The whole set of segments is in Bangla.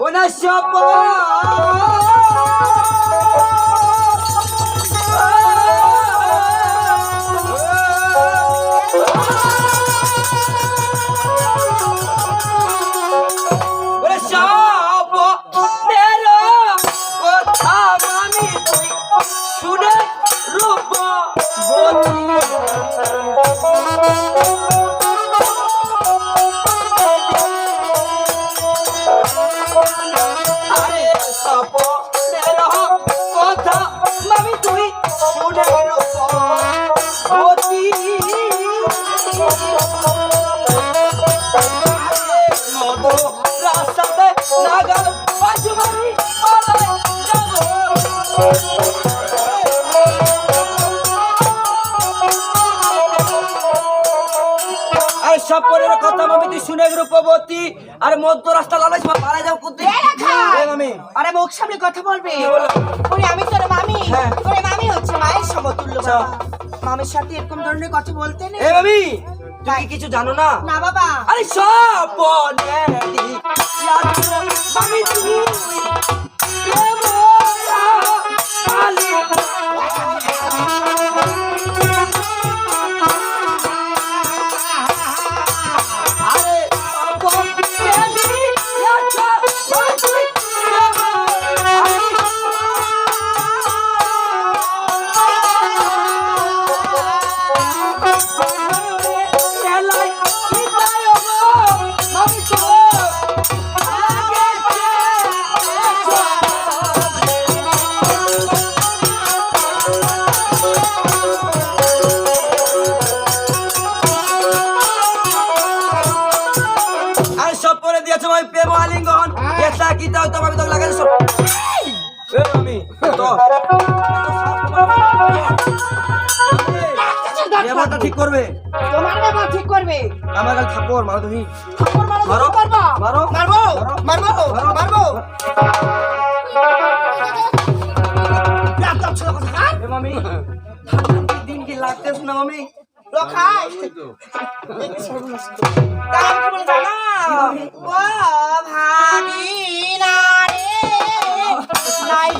ونشبه আর সব পরের কথা মামি তুই শুনে রূপবতী। আর মধ্য রাস্তা লালাইস মা পারা যাও কুদ্দি মামি আরে মুখ সামনে কথা বলবে? ওরে আমি তোর মামি। হ্যাঁ। ওরে মামি হচ্ছে মায়ের সমতুল্য আচ্ছা। মামির সাথে এরকম ধরনের কথা বলতে নেই। এ মামি তুই। কিছু জানো না? না বাবা। আরে সব মামি তুই এটা কি দাও তো আমি তো। লাগাই সব আমি তো ব্যাপারটা ঠিক করবে। তোমার বাবা ঠিক করবে। আমার কাছে থাপ্পড় মারো তুমি। থাপ্পড় মারো মারো। মারো। মারবো মারবো মারবো। হ্যাঁ? এ মামি। দিন কি লাগতেছ না মামি? রখাই তার কি বলে জানা ও ভাগিনা রে নাই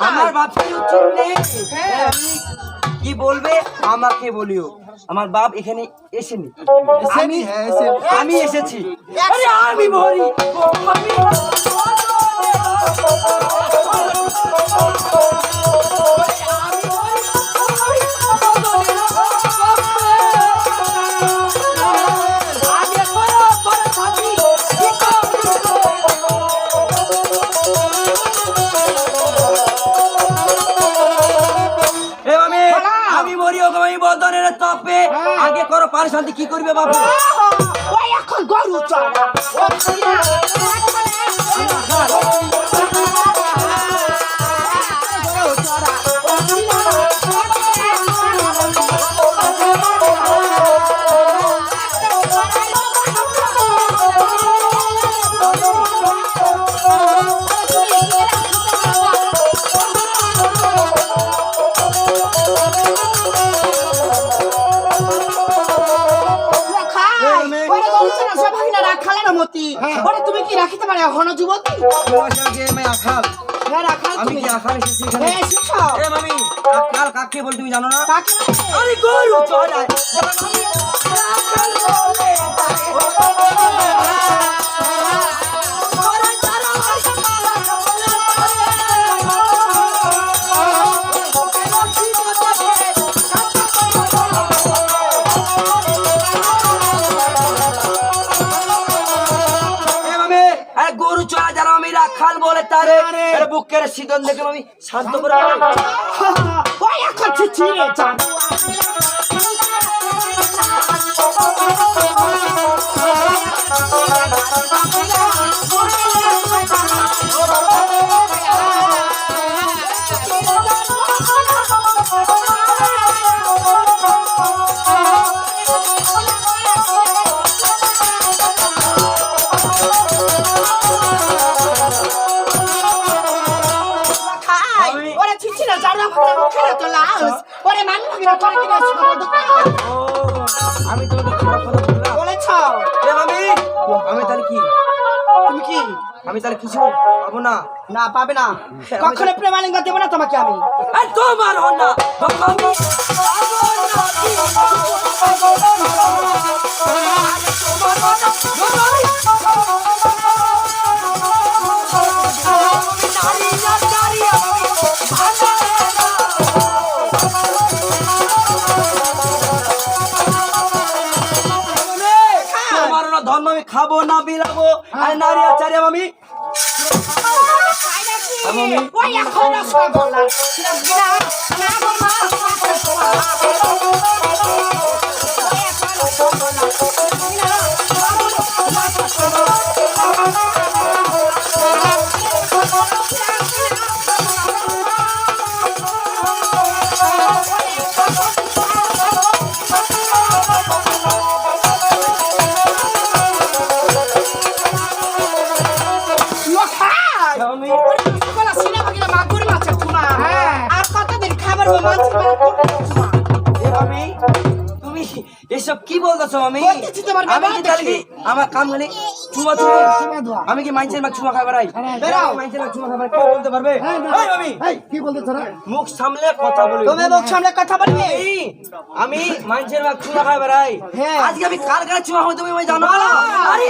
আমার বাপের উচিত নেই। হ্যাঁ। আমি কি বলবে? আমাকে বলিও। আমার বাপ এখানে এসেনি। আমি আমি এসেছি। আমি মরি। আমি কি করবে বাবু? ওই এখন গরু চড়া। হন যুবতী? তোমার আমি আখাল। হ্যাঁ রাখাল আমি তুমি। কি আখাল এসেছি এখানে। হ্যাঁ এ মামি কাকে বল তুমি জানো না? কাকে আরে গরু আরে গরু চড়া যারা আমি রাখাল বলে তারে। আরে বুকের শীতল দেখে আমি শান্ত করে। ওই এখন ছিছি রে জান খাই ভাগিনা তো লাউস। ওরে করে কিনা শব্দ আমি তোমাকে খারাপ কথা বললাম বলেছ। মামি আমি তাহলে কি? তুমি কি? আমি তাহলে কিছু পাবো না? না পাবে না। কখনো প্রেমালিঙ্গ দেবো না তোমাকে আমি। তোমার না খাব না বিলাবো আর নারী আচারে আমি আমি আমি কি মুখ সামলে কথা বলি তুমি মুখ সামনে কথা বলবে আমি। আজকে আমি কার কার চুমা খাব তুমি জানো আরে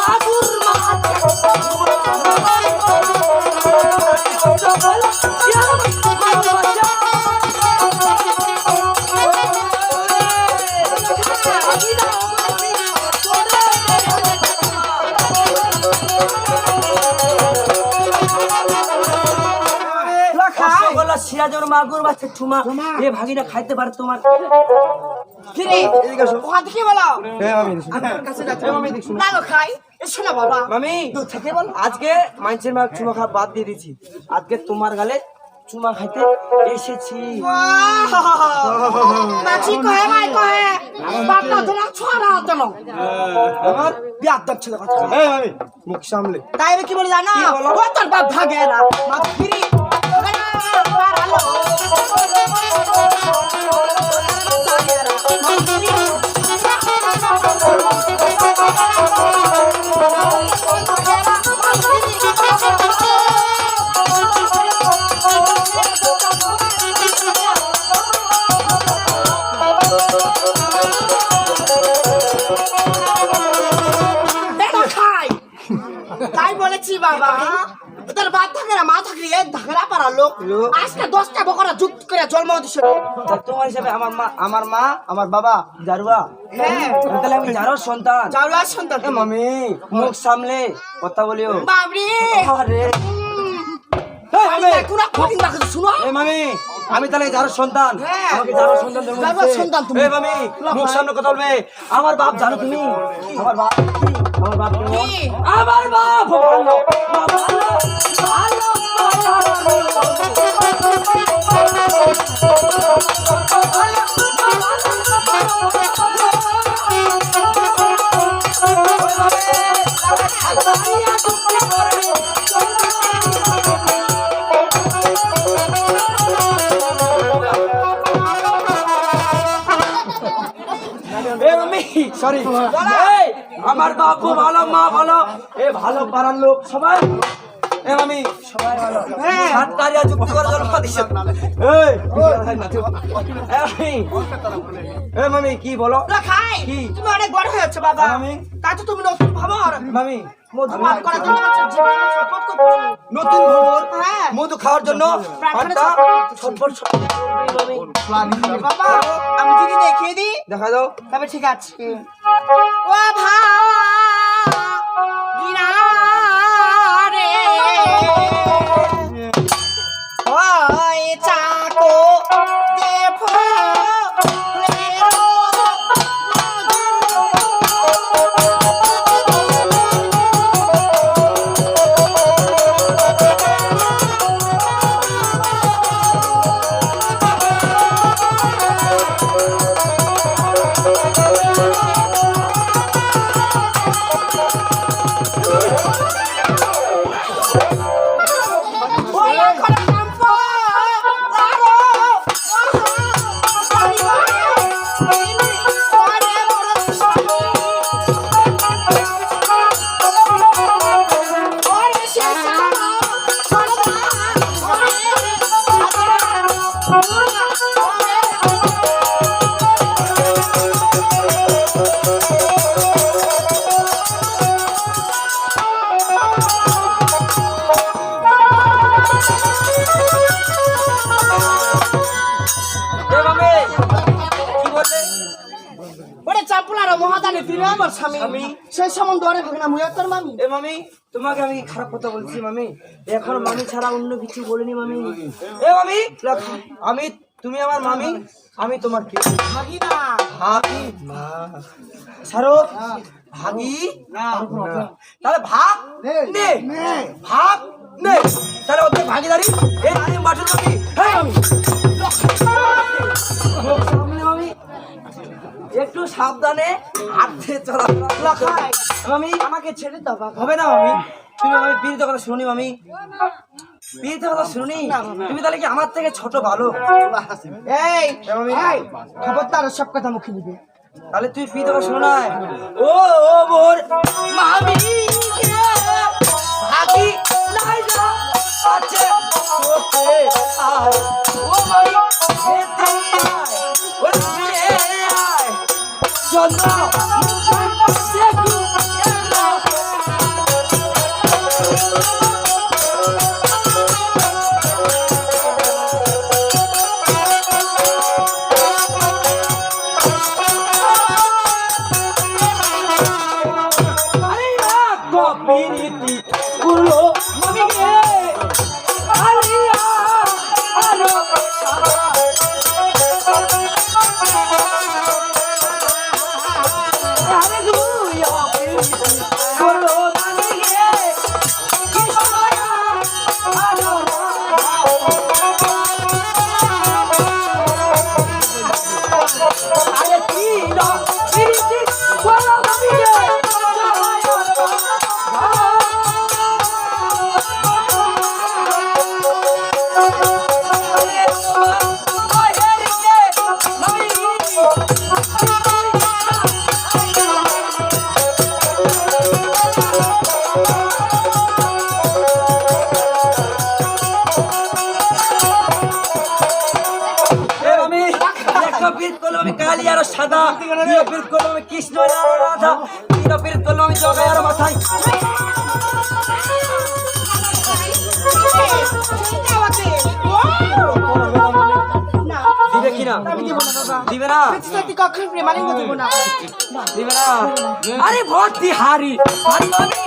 মাগুর মাছ কাছে যাচ্ছে। না গো খাই। এসো না বাবা। মামি আজকে মাইন্সের চুমা খাওয়া বাদ দিয়ে দিছি আজকে তোমার গালে চুমা খাইতে এসেছি। মাছি কহে মাই কহে। বাপটা তোমার ছড়া দেন আমার বিয়াদব ছিল কথা। এই মামি মুখ সামলে। তাই কি বলে জানো? ও তোর বাপ ফিরি দেখো খাই তাই বলেছি বাবা তোর বাপ থাকলে এক ধাগরা পারা লোক আজকে দশটা বকরা যুক্ত করে জন্ম দিছে। তোমার হিসাবে আমার মা আমার মা আমার বাবা জারুয়া। হ্যাঁ। তাহলে আমি জারোর সন্তান। চাউলার সন্তান মামি মুখ সামলে কথা বলিও। বাবরে। আরে এই মামি। শুনো। এ মামি। আমি তাহলে যার সন্তান হ্যাঁ। আমাকে যার সন্তান সন্তান তুমি। আমি মুখ সামনে কথা বলবে আমার বাপ জানো তুমি আমার বাপ আমার বাপ? আমার বাপ ভালো ভালো ভালো আমার বাপু ভালো মা ভালো। এ ভালো পাড়ার লোক সবাই। এ সবাই ভালো। হ্যাঁ। সাতটারিয়া যুক্ত করে জন্ম দিছে এই। মামি কি বলো? খাই। কি? তুমি অনেক বড় হয়েছো বাবা। আমি? তাই তো তুমি নতুন মামি। নতুন খবর হ্যাঁ। মধু খাওয়ার জন্য আমি যদি দেখিয়ে দিই দেখা দাও। তবে ঠিক আছে। ও ভা স্বামী স্বামী? সেই সম্বন্ধে ওরে ভাগনা মুয়া তোর মামি। এ মামি তোমাকে আমি খারাপ কথা বলছি মামি। এখন মামি ছাড়া অন্য কিছু বলিনি মামি। এ মামি! আমি তুমি আমার মামি আমি তোমার কে? ভাগি মা সারো ভাগি? তাহলে ভাগ নে। ভাগ নে। তাহলে ওদের ভাগিদারি? এই হ্যাঁ একটু সাবধানে হাঁটতে মামি আমাকে ছেড়ে দাও হবে না মামি। তুমি মামি পীড়িত কথা শুনি মামি। পীড়িত কথা শুনি? তুমি তাহলে কি আমার থেকে ছোট ভালো? এই খবরদার সব কথা মুখে নিবে তাহলে তুই পীড়িত কথা শোনো না। ও ও মোর মামি ভাগি? নাই যা। আছে। ও মামি চন্দ্র Baba. কালী আর সাদা দ্বিতীয় বীর করলাম কৃষ্ণ আর রাধা তৃতীয় করলাম জগাই আর মাথায়। দিবে কি দিবে না? কখন প্রেমালিঙ্গ দেবো না? দিবে না? আরে ভর্তি হারি হারি আমি